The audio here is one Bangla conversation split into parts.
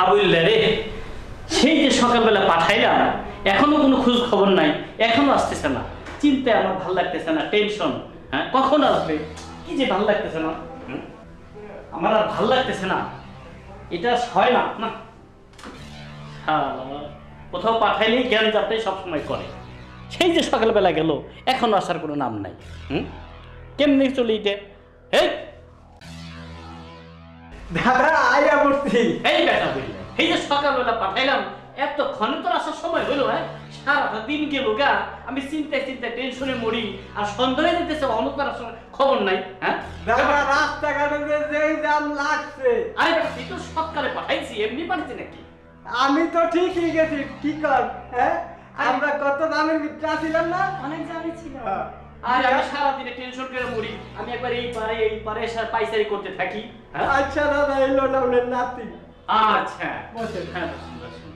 আবুল্লা রে। সেই যে সকালবেলা পাঠাইলাম, এখনও কোনো খোঁজ খবর নাই, এখনও আসতেছে না। চিন্তায় আমার ভালো লাগতেছে না, টেনশন। হ্যাঁ কখন আসবে? কি যে ভালো লাগতেছে না? আমার আর ভালো লাগতেছে না। এটা হয় না না। কোথাও পাঠাইলেই জ্ঞান যাত্রাই সবসময় করে। সেই যে সকালবেলা গেল, এখনও আসার কোনো নাম নাই। হুম? কেমনি চলে এটা? এই দাদা আয়া এই বেটা বললে এই যে সকালবেলা পাঠাইলাম এতক্ষণে তোর আসার সময় হলো হ্যাঁ? সারাটা দিন গেল গা আমি চিন্তায় চিন্তায় টেনশনে মরি আর সন্দেহ হয়ে খবর নাই হ্যাঁ? রাস্তাঘাটে যেই দাম লাগছে। আরে তুই তো সকালে পাঠাইছি এমনি পাঠাইছি নাকি? আমি তো ঠিকই গেছি কি কর হ্যাঁ? আমরা কত দামের মিত্রা ছিলাম না? অনেক জানি ছিল। আর আমি সারাদিনে টেনশন করে মরি। আমি একবার এই পারে এই পারে পাইচারি করতে থাকি হ্যাঁ? আচ্ছা দাদা এই লোন আপনার নাতি। আচ্ছা। হ্যাঁ বসুন, বসুন।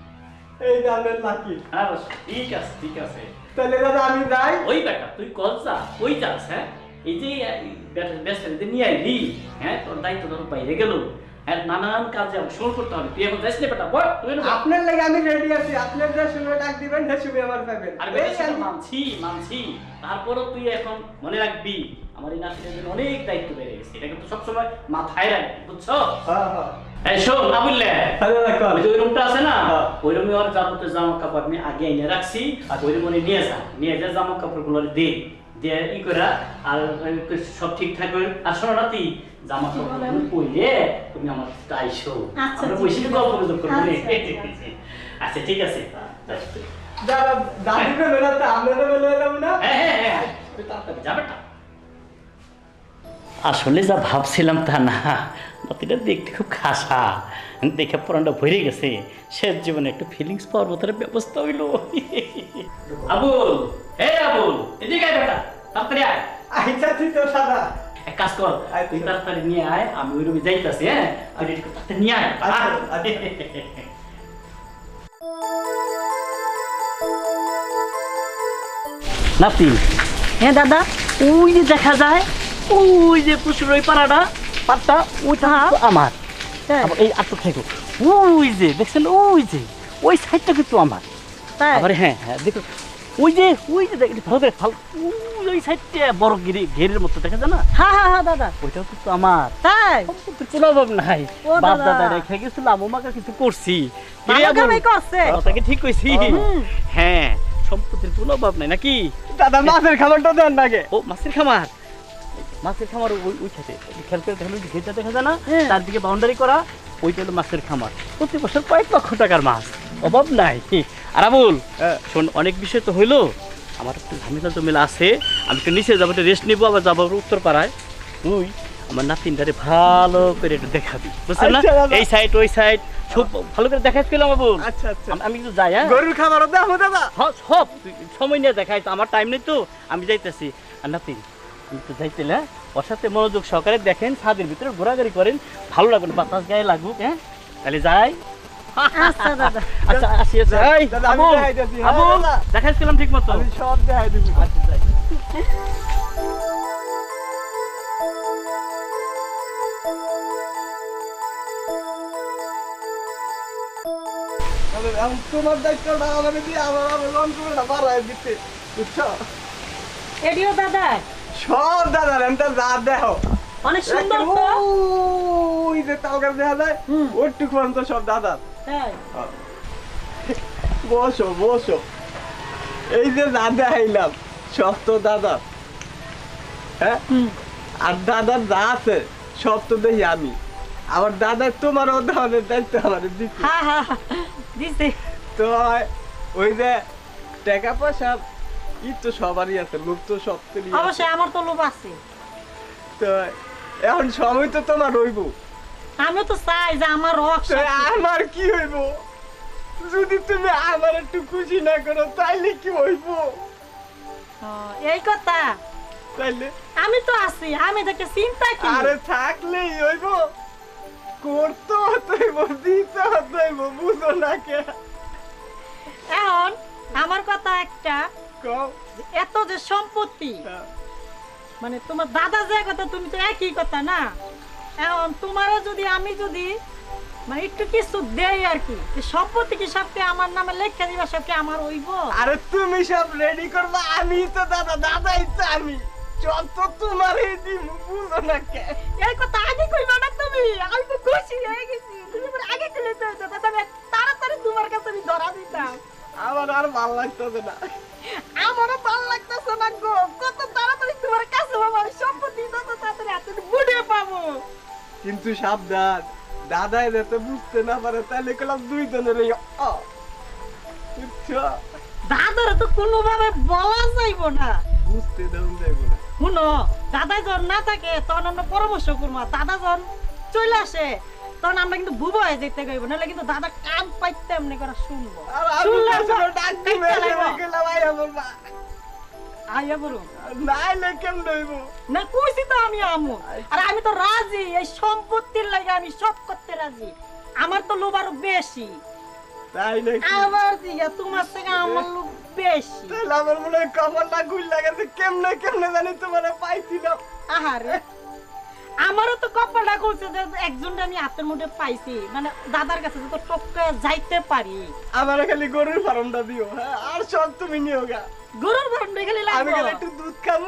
এই নাতি। হ্যাঁ ঠিক আছে ঠিক আছে। তাহলে দাদা আমি যাই। ওই বেটা তুই কল যা ওই যাস হ্যাঁ? এই যে ব্যস্ত নিয়ে আইলি হ্যাঁ? তোর দায়িত্ব তোর বাইরে গেল। হ্যাঁ নানান কাজে অংশগ্রহণ করতে হবে। তুই এখন যাইস না বেটা বল তুই আপনার লাগে আমি রেডি আছি আপনার যে সময় ডাক দিবেন সে সময় আমার পাবেন। আর মানছি মানছি। তারপরও তুই এখন মনে রাখবি আমার এই জন্য অনেক দায়িত্ব বেড়ে গেছে। এটা কিন্তু সবসময় মাথায় রাখবি বুঝছ? হ্যাঁ হ্যাঁ। এই শোন না বুঝলে হ্যাঁ ওই রুমটা আছে না? হ্যাঁ। ওই রুমে ওর যাবতীয় জামা কাপড় আমি আগে এনে রাখছি আর ওই রুমে নিয়ে যা। নিয়ে যা জামা কাপড়গুলো দে। দিয়ে ই করে আর সব ঠিকঠাক করে আর রাতি জামা কাপড়? তুমি আমার আইসো। আচ্ছা, আমরা বসে গল্প গুজব করব আচ্ছা, আচ্ছা। ঠিক আছে। দাদা না? হ্যাঁ হ্যাঁ হ্যাঁ যাবে আসলে যা ভাবছিলাম তা না। নাতিটা দেখতে খুব খাসা। দেখে পুরানটা ভরে গেছে। শেষ জীবনে একটু ফিলিংস পাওয়ার মতো ব্যবস্থা হইল। আবুল হে আবুল এদিকে তাড়াতাড়ি আয়। আচ্ছা ঠিক তো সাদা। এক কাজ কর তুই তাড়াতাড়ি নিয়ে আয় আমি ওই রুমে যাইতাছি হ্যাঁ? তাড়াতাড়ি নিয়ে আয়। আচ্ছা। আচ্ছা। নাতি। হ্যাঁ দাদা ওই যে দেখা যায় ওই যে পুষুর ওই পাড়াটা পাড়টা ওইটা কিন্তু আমার? আবার এই আটক থেকে। ওই যে দেখছেন ওই যে ওই সাইডটা কিন্তু আমার। তাই? হ্যাঁ হ্যাঁ দেখো ওই যে ওই যে দেখ- ভালো করে ভালো ওই সাইডটা বড় গিরি ঘেরের মতো দেখা যায় না? হ্যাঁ হ্যাঁ হ্যাঁ দাদা। ওইটাও কিন্তু আমার। তাই? কোনো অভাব নাই। বাপ দাদা। রেখে গেছিলাম ওমাকে কিছু করছি। কথাকে ঠিক কইছি। হ্যাঁ সম্পত্তির কোনো অভাব নাই নাকি? দাদা মাছের খাবারটা দেন নাকি ও মাছের খামার? মাছের খামার ওই ওই সাথে খেয়াল করে ঘেরটা দেখা যায় না? হ্যাঁ। তার দিকে বাউন্ডারি করা ওইটা হলো মাছের খামার। প্রতি বছর কয়েক লক্ষ টাকার মাছ। অভাব নাই। আর আবুল হ্যাঁ। শোন অনেক বিষয় তো হইল। আমার একটু ঝামেলা জমেলা আছে। আমি একটু নিচে যাব একটু রেস্ট নিবো আবার যাব উত্তর পাড়ায় তুই আমার নাতিনটারে ভালো করে একটু দেখাবি। বুঝছেন না? আচ্ছা, এই সাইড ওই সাইড সব ভালো করে পেলাম আবুল আচ্ছা আচ্ছা। আমি- আমি কিন্তু যাই হ্যাঁ? গরুর দেবো দাদা। হ্যাঁ, সব সময় নিয়ে দেখাই আমার টাইম নেই তো। আমি যাইতেছি। আর নাতি তুমি তো যাইতেলে হ্যাঁ? ওর সাথে মনোযোগ সহকারে দেখেন ছাদের ভিতরে ঘোরাঘুরি করেন। ভালো লাগবে বাতাস গায়ে লাগুক হ্যাঁ? তাহলে যাই। আচ্ছা দাদা। আচ্ছা আসি এই, হ্যাঁ। দেখাইছিলাম ঠিক মতো আমি সব দেখাই দিবি আচ্ছা, যাই। তোমার দায়িত্বটা আমাকে দিয়ে আমার আমার অন্তরটা বাড়ায় দিতে বুঝছ? এডিও দাদা। সব দাদা রেমটা যা দেখো। অনেক সুন্দর তো। ওই যে দেখা যায় তো সব দাদা তাই? বসো বসো। এই যে দাদা দেখাইলাম সব তো দাদা। হ্যাঁ? আর দাদার যা আছে সব তো দেখি আমি। আমার দাদার তোমার ওদের দায়িত্ব আমার দিচ্ছে। তো ওই যে টাকা পয়সা ই তো সবারই আছে লোক তো সব। অবশ্যই আমার তো লোভ আছে। তো এখন সময় তো তোমার হইব আমিও তো চাই যে আমার আমার কি হইব? যদি তুমি আমার একটু খুশি না করো তাইলে কি হইব? এই কথা। তাইলে? আমি তো আছি আমি দেখে চিন্তা কি আরে থাকলেই হইব। করতে হইব দিতে হইব বুঝো না কে। এখন আমার কথা একটা এত যে সম্পত্তি হ্যাঁ। মানে তোমার দাদা যে কথা তুমি তো একই কথা না? এখন তোমারও যদি আমি যদি মানে একটু কিছু দেই আর কি সম্পত্তি কি সবকে আমার নামে লেখা দিবা সবকে আমার হইব? আরে তুমি সব রেডি করবা? আমি তো দাদা দাদাই তো আমি। যত তোমার এই দিন বুঝো না কে। এই কথা আগে কইবা না তুমি আমি তো খুশি হয়ে গেছি। তুমি আগে কইলে তো আমি তাড়াতাড়ি তোমার কাছে আমি ধরা দিতাম। আমার আর ভালো লাগতেছে না। আমারও ভালো লাগতেছে না গো। কত তাড়াতাড়ি তোমার কাছে বাবা আমি সম্পত্তি তত তাড়াতাড়ি হাতে বুড়ে পাবো। কিন্তু সাবধান দাদাই যাতে বুঝতে না পারে তাহলে কলাম দুই জনের এই দাদার তো কোনোভাবে বলা যাইব না। বুঝতে দেন যাইব না। শুনো দাদা যখন না থাকে তখন আমরা পরামর্শ করব। দাদা যখন চলে আসে তখন আমরা কিন্তু বুবো হয়ে যেতে গইব নাহলে কিন্তু দাদা কান পাইতে এমনি করে শুনব। আইয়া নাইলে না কইছি তো আমি আমু। আর আমি তো রাজি এই সম্পত্তির লাগে আমি সব করতে রাজি। আমার তো লোভ আরও বেশি। তাই নাকি? আমার দিকে তোমার থেকে আমার লোভ বেশি। তাহলে আমার মনে হয় গুল কেমনে কেমনে জানি তোমার পাইছিলাম। আহারে। আমারও তো কপালটা করছে যে একজনটা আমি হাতের মধ্যে পাইছি। মানে দাদার কাছে তো টপকে যাইতে পারি। আমার খালি গরুর ফার্মটা দিও হ্যাঁ? আর সব তুমি নিও গা। গরুর ফার্ম দেখে আমি খালি একটু দুধ খাব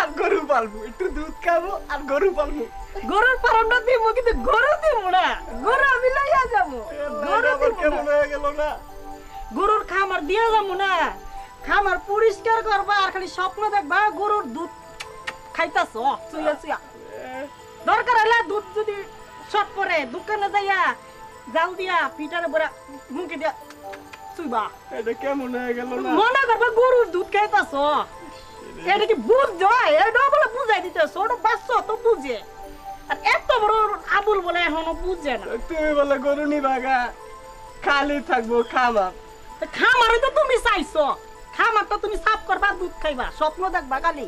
আর গরু পালবো। একটু দুধ খাব আর গরু পালবো। গরুর ফার্মটা দিব কিন্তু গরু দিব না। গরু আমি লইয়া যাব। গরু দিব কেমন হয়ে গেল না। গরুর খামার দিয়া যাব না। খামার পরিষ্কার করবা আর খালি স্বপ্ন দেখবা গরুর দুধ খাইতাছ। চুইয়া চুইয়া। দরকার হলে দুধ যদি শর্ট পরে দোকানে যাইয়া জাল দিয়া পিটারে বড়া মুখে দিয়া চুইবা। এটা কেমন হয়ে গেল না? মনে করবা গরুর দুধ খাইতাছ? এটা কি বুঝ যায়? এটা বলে বুঝাই দিতেছ ওটা বাচ্চা তো বুঝে। আর এত বড় আবুল বলে এখনও বুঝে না। তুমি বলে গরু নিবাগা খালি থাকব খামার। খামারে তো তুমি চাইছো খামার তো তুমি সাফ করবা দুধ খাইবা স্বপ্ন দেখবা খালি।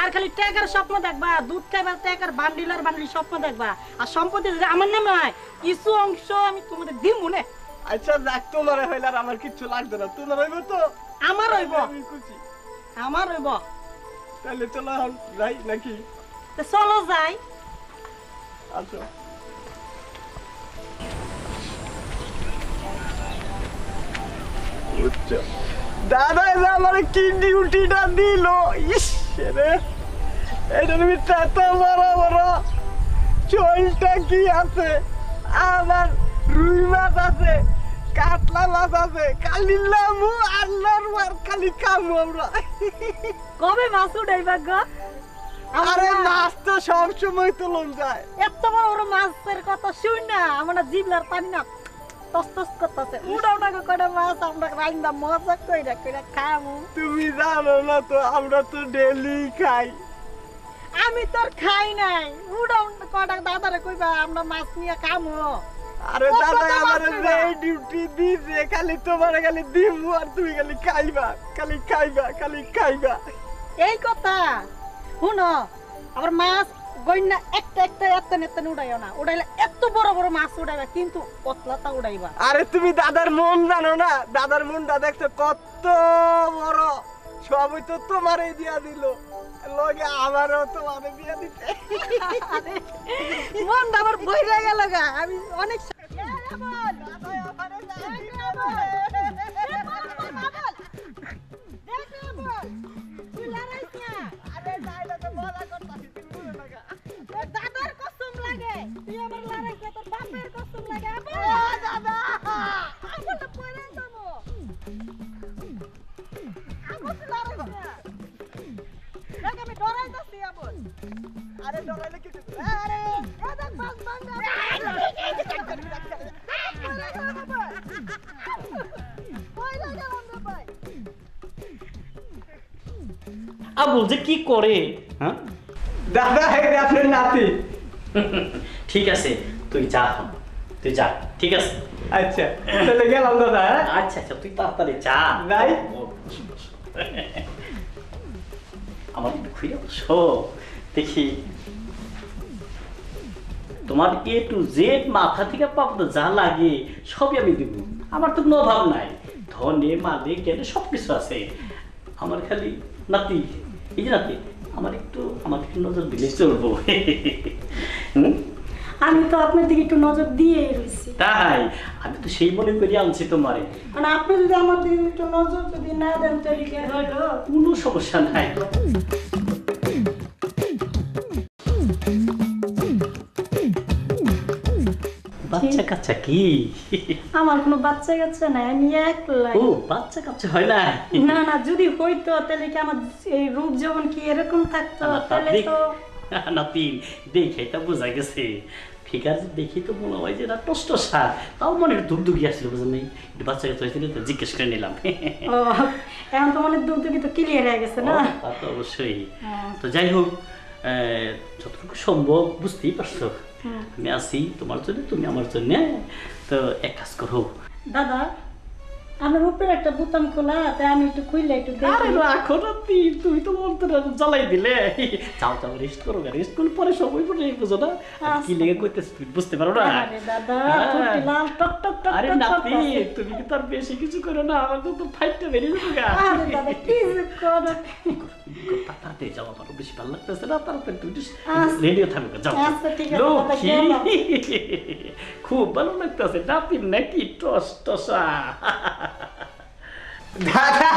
আর খালি টেকার স্বপ্ন দেখবা দুধ খাইবা টেকার বান্ডিলার বান্ডিল স্বপ্ন দেখবা। আর সম্পত্তি যদি আমার নামে হয় কিছু অংশ আমি তোমাদের দিব মনে আচ্ছা যাক তোমার হইলে আর আমার কিচ্ছু লাগবে না। তোমার হইব তো? আমার হইব। আমার হইব। তাহলে চলো যাই নাকি? তো চলো যাই। আচ্ছা। দাদা আমার কি ডিউটিটা দিল ইস! রে এটার ভিতরে এত বড় বড় চলটা কি আছে? আমার রুই মাছ আছে কাতলা মাছ আছে কালি লামু আল্লাহর মার খালি কামু আমরা। কবে মাছ উঠাইবা গো? আরে মাছ তো সব সময় তোলন যায়। এত বড় বড় মাছের কথা শুন না আমার জিবলার পানি না তস তস করতেছে উড়া উড়া করে মাছ আমরা রাইন্দা মজা কইরা কইরা খামু। তুমি জানো না তো আমরা তো ডেলি খাই। আমি তোর খাই নাই। উড়া কটা দাদারে কইবা আমরা মাছ নিয়ে খামু। আরে দাদা আমার? যে ডিউটি দিছে খালি তোমার খালি দিমু আর তুমি খালি খাইবা। খালি খাইবা খালি খাইবা। এই কথা। শুনো আবার মাছ গইনা একটা একটা এত নেত উড়াইও না। উড়াইলে এত বড় বড় মাছ উড়াইবা কিন্তু পতলাটা উড়াইবা। আরে তুমি দাদার মন জানো না? দাদার মনটা দেখছ কত বড়? সবই তো তোমারই দিয়া দিল। লগে আমারও তোমারে দিয়া দিতে মনটা আমার বইরা গেল গা। আমি অনেক দাদার কসম লাগে তুই আমার কর তোর বাপের কসম লাগে আবার দাদা আমার তো পড়ে যাব আমার তো লড়াই না দেখ আমি ডরাই যাচ্ছি আবার আরে ডরাইলে কি আরে দাদা বাস বান্দা আবুল যে কি করে হ্যাঁ দাদা এই আপনার নাতি। ঠিক আছে তুই যা তুই যা ঠিক আছে? আচ্ছা তাহলে গেলাম দাদা হ্যাঁ? আচ্ছা আচ্ছা তুই তাড়াতাড়ি যা। যাই। আমার একটু খুঁজে বসো। দেখি তোমার এ টু জেড মাথা থেকে পাবো যা লাগে সবই আমি দিব। আমার তো কোনো অভাব নাই। ধনে মালে জ্ঞানে সব কিছু আছে। আমার খালি নাতি। এই যে নাতি আমার একটু আমার একটু নজর দিলে চলবো আমি তো আপনার দিকে একটু নজর দিয়ে রয়েছি তাই? আমি তো সেই মনে করি আনছি তোমারে। মানে আপনি যদি আমার দিকে একটু নজর যদি না দেন তাহলে হলো? কোনো সমস্যা নাই। বাচ্চা কাচ্চা কি? আমার কোনো বাচ্চা কাচ্চা নাই আমি একলাই। ও বাচ্চা কাচ্চা হয় না? না না যদি হইতো তাহলে কি আমার এই রূপ যখন কি এরকম থাকতো তাহলে তো নাতি দেখে তা বোঝা গেছে। ফিগার দেখি তো মনে হয় যে না টষ্ট সার। তাও মনে দুগদুগি আসছিল বুঝলেন নাই? বাচ্চা কাচ্চা হয়েছিল তো জিজ্ঞেস করে নিলাম। এখন তো মানে দুধ তো ক্লিয়ার হয়ে গেছে না? তা তো অবশ্যই। তো যাই হোক আহ, যতটুকু সম্ভব বুঝতেই পারছ। আমি আছি তোমার জন্য তুমি আমার জন্য। তো এক কাজ করো। দাদা আমার উপরে একটা বোতাম খোলা তাই আমি একটু খুললে একটু আরে রাখো না তুই তুমি তো তো জ্বালাই দিলে। যাও যাও রেস্ট করো রেস্ট করলে পরে সময় পরে বুঝো না। কি লেগে করতেছি তুমি বুঝতে পারো না? আরে দাদা হ্যাঁ। লাল টক টক টক আরে নাতি তুমি কি তার বেশি কিছু করো না? আমার তো ফাইটটা বেরিয়ে যাবে গা। আরে দাদা কি করো। তাড়াতাড়ি যাও আমার বেশি ভালো লাগতেছে না তাড়াতাড়ি তুমি আচ্ছা। রেডিও থাকবে যাও আচ্ছা, লক্ষ্মী। খুব ভালো লাগতেছে নাতির নাকি টস টসা। দাদা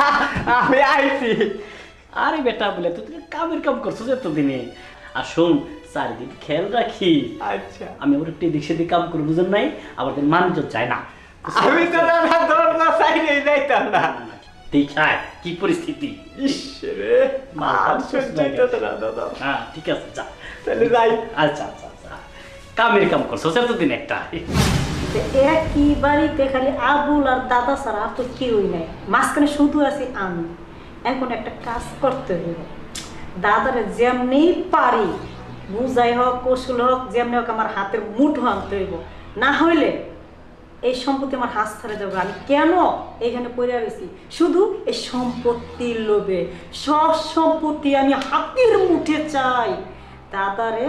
আমি আইছি। আরে বেটা বলে তুই কামের কাম করছ যে এতদিনে। আর শোন চারিদিকে খেয়াল রাখি আচ্ছা। আমি আবার একটু এদিক সেদিক কাম করে বুঝেন নাই? আবার মানুষজন চায় না। আমি তো দাদা দরজা সাইডে যাইতাম না। দেখায় কি পরিস্থিতি? না হ্যাঁ ঠিক আছে যা। তাহলে যাই। আচ্ছা আচ্ছা আচ্ছা। কামের কাম করছ এতদিন একটা। একই বাড়িতে খালি আবুল আর দাদা ছাড়া আর তো কেউই নাই। মাঝখানে শুধু আছি আমি। এখন একটা কাজ করতে হবে। দাদারে যেমনি পারি, বুঝাই হোক, কৌশল হোক, যেমনি হোক আমার হাতের মুঠো আনতে হইব। না হইলে এই সম্পত্তি আমার হাত ছাড়া যাবে আমি কেন এখানে পড়ে রয়েছি শুধু এই সম্পত্তির লোভে। সব সম্পত্তি আমি হাতের মুঠে চাই। দাদারে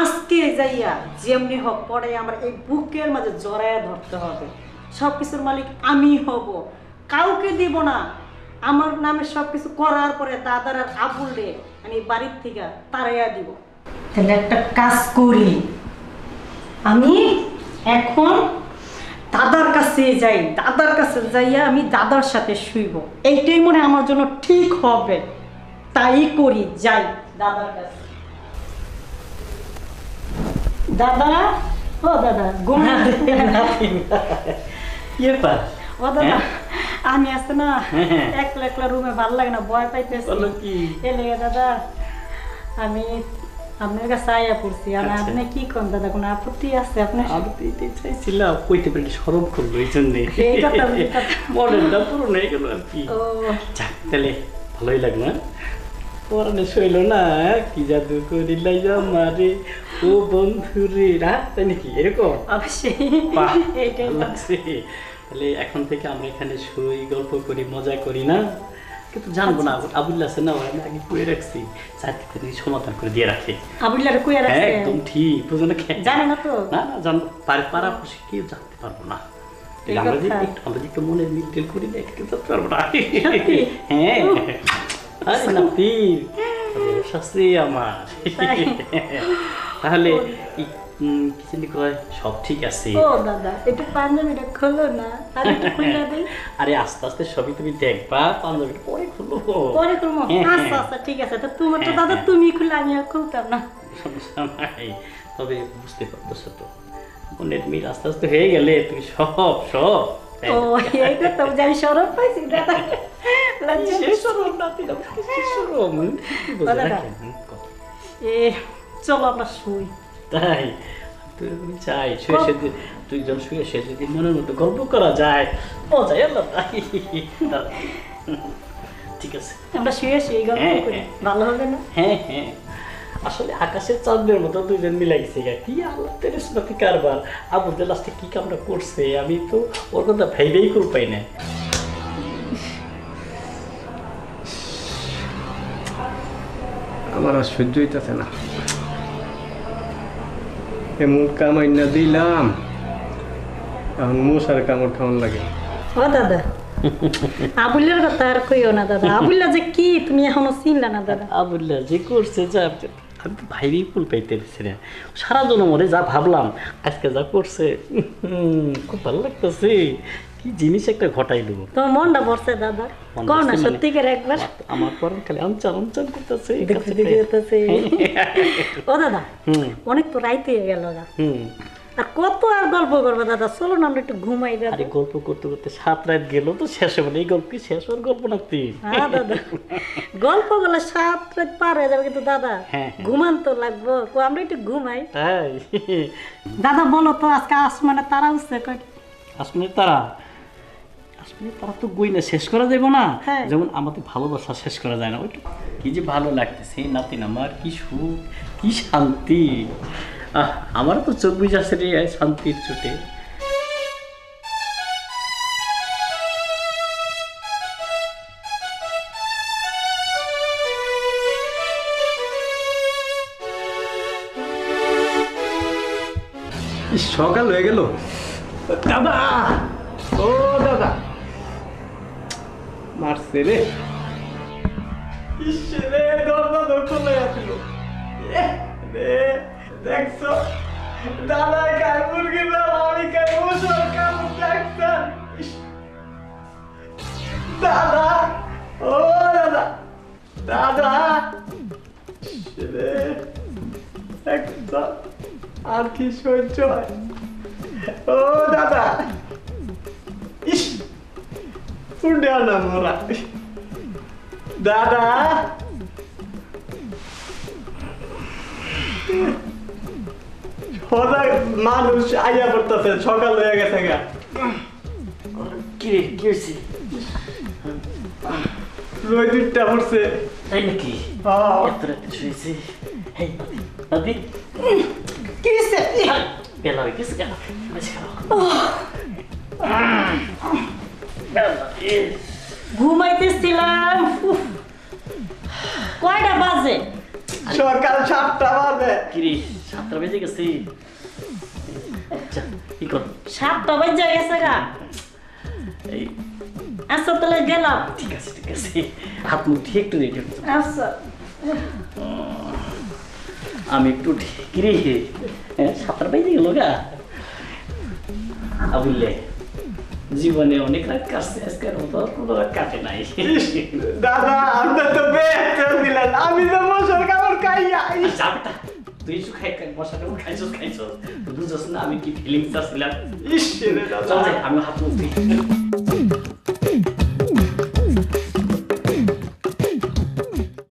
আজকে যাইয়া যেমনি হোক, পরে আমার এই বুকের মাঝে জড়াইয়া ধরতে হবে। সব কিছুর মালিক আমি হব। কাউকে দিব না। আমার নামে সব কিছু করার পরে দাদার আর আবুল রে আমি বাড়ির থেকে তারাইয়া দিব। তাহলে একটা কাজ করি। আমি এখন দাদার কাছে যাই। দাদার কাছে যাইয়া আমি দাদার সাথে শুইব। এইটাই মনে আমার জন্য ঠিক হবে। তাই করি, যাই দাদার কাছে। দাদা ও দাদা ঘুমা ও দাদা? আমি আছে না। একলা একলা রুমে ভালো লাগে না ভয় পাইতেছি। বলো কি? এ লেগে দাদা আমি আপনার কাছে আয়া পড়ছি। আর আচ্ছা। আপনি কি কোন দাদা? কোনো আপত্তি আছে আপনার আমি তো এটাই চাইছিলাম কইতে পারি সরম করল এই জন্যে? এই কথা, এই কথা। মডেলটা পুরো হয়ে গেল আর কি। ও। যাক তাহলে ভালোই লাগল হ্যাঁ? পরানে শৈল না কি জাদু করিলাই আমারে ও বন্ধু রে রাত তাই নাকি এরকম অবশ্যই লাগছে। তাহলে এখন থেকে আমরা এখানে শুই গল্প করি মজা করি না? কিন্তু জানব না আবুল্লা আছে না? আমি আগে কয়ে রাখছি। চারটি থেকে সমাধান করে দিয়ে রাখে। আবুল্লার কুয়া রাখছে? একদম ঠিক বুঝো না জানে না তো। না না জানব পারে পাড়া খুশি কেউ জানতে পারব না। আমরা একটু আমরা যদি একটু মনের মিল টিল করি না কেউ জানতে পারব না। হ্যাঁ। আরে নাতির শাস্ত্রী আমার। তাহলে কি কয় সব ঠিক আছে। ও দাদা একটু পাঞ্জাবিটা খোলো না। আর একটু খুলে দিই। আরে আস্তে আস্তে সবই তুমি দেখবা পাঞ্জাবিটা পরে পরে খুলবো? হ্যাঁ, আচ্ছা হ্যাঁ। আচ্ছা ঠিক আছে। তো তোমার তো হ্যাঁ, দাদা। তুমি খুলে আমি আর খুলতাম না। সমস্যা নাই। তবে বুঝতে পারতেছো তো। মনের মিল আস্তে আস্তে হয়ে গেলে তুমি সব সব ও এই কথা বুঝে আমি সরব পাইছি দাদা। কি চলো আমরা শুই। তাই? চাই শুয়ে সে দুইজন শুয়ে সে যদি মনের মতো গল্প করা যায় মজাই আল্লাহ তাই। ঠিক আছে। আমরা শুয়ে শুয়ে গল্প হ্যাঁ, করি। হ্যাঁ। ভালো হবে না? হ্যাঁ হ্যাঁ। আসলে আকাশের চাঁদের মতো দুজন মিলে গেছে গা। কি আল্লাহ তেরেসমাতি কারবার। আবুদের লাস্টে কি কামটা করছে? আমি তো ওর কথা ভাইবেই করে পাই না আমার আর সহ্য হইতেছে না। এমন কামাই না দিলাম। এখন মশার কামড় খাওয়ান লাগে। ও দাদা। আবুল্লার কথা আর কইও না দাদা। আবুল্লা যে কি তুমি এখনও চিনলা না দাদা? আবুল্লাহ যে করছে যা আমি তো ভাইরই ফুল পাইতে পারছি না। সারা জনমরে যা ভাবলাম আজকে যা করছে খুব ভালো লাগতেছে। কি জিনিস একটা ঘটাইলো? তোমার মনটা পড়ছে দাদা। কও না? সত্যি করে একবার। আমার খালি করতেছে ও দাদা অনেক তো রাইতে গেল না আর কত আর গল্প করবে দাদা? চলো না আমরা একটু ঘুমাই দাদা। আরে গল্প করতে করতে সাত রাত গেল তো শেষ হবে এই গল্প কি শেষ হওয়ার গল্প নাকি? হ্যাঁ দাদা। গল্পগুলো সাত রাত পার হয়ে যাবে কিন্তু দাদা হ্যাঁ। ঘুমান তো লাগবো। কো আমরা একটু ঘুমাই। তাই? দাদা বলো তো আজকে আসমানে তারা উঠছে কয়টা? আসমানের তারা? আসমানের তারা তো গই না শেষ করা যাবে না। হ্যাঁ। যেমন আমাদের ভালোবাসা শেষ করা যায় না। ওই কি যে ভালো লাগতেছে নাতিন আমার কি সুখ কি শান্তি। আহ আমার তো চোখ বুঝাচ্ছে রে এই শান্তির চোটে। সকাল হয়ে গেল। দাদা! মারছে রে। ইস রে দরজা তো খুলে আসছিল এ, রে দেখছ? দাদা খায় মুরগি না আমি খাই মুসল দেখছেন ইস, দাদা ও দাদা দাদা। আর কি সহ্য হয়। ও দাদা না মোরা দাদা সদাই মানুষ আইয়া পড়তেছে সকাল হয়ে গেছে গা কি রে কি হয়েছে উঠটা পড়ছে তাই নাকি। এত রাতে শুয়েছি হেই নাতি কি হইছে? বেলা হয়ে গেছে কেন। ঘুমাইতেছিলাম। কয়টা বাজে? সকাল সাতটা বাজে। কিরে সাতটা বেজে গেছি। আচ্ছা কি কর? সাতটা বাজে গেছে গা। এই। আচ্ছা তাহলে গেলাম। ঠিক আছে ঠিক আছে। হাত মুখ দিয়ে একটু রেডি আচ্ছা। আমি একটু উঠি কিরে হ্যাঁ, সাতটা বেজে গেল গা। বুঝলে জীবনে অনেক রাত কাটছে আজকের মতো কোনো রাত কাটে নাই। দাদা আপনার তো বেতন দিলেন আমি তো মশার কামড় খাইয়া যাবেটা তুই কিছু খাই মশার কামড় খাইছস খাইছস। বুঝছস না আমি কি ফিলিংস আসছিলাম আমি হাত মুখ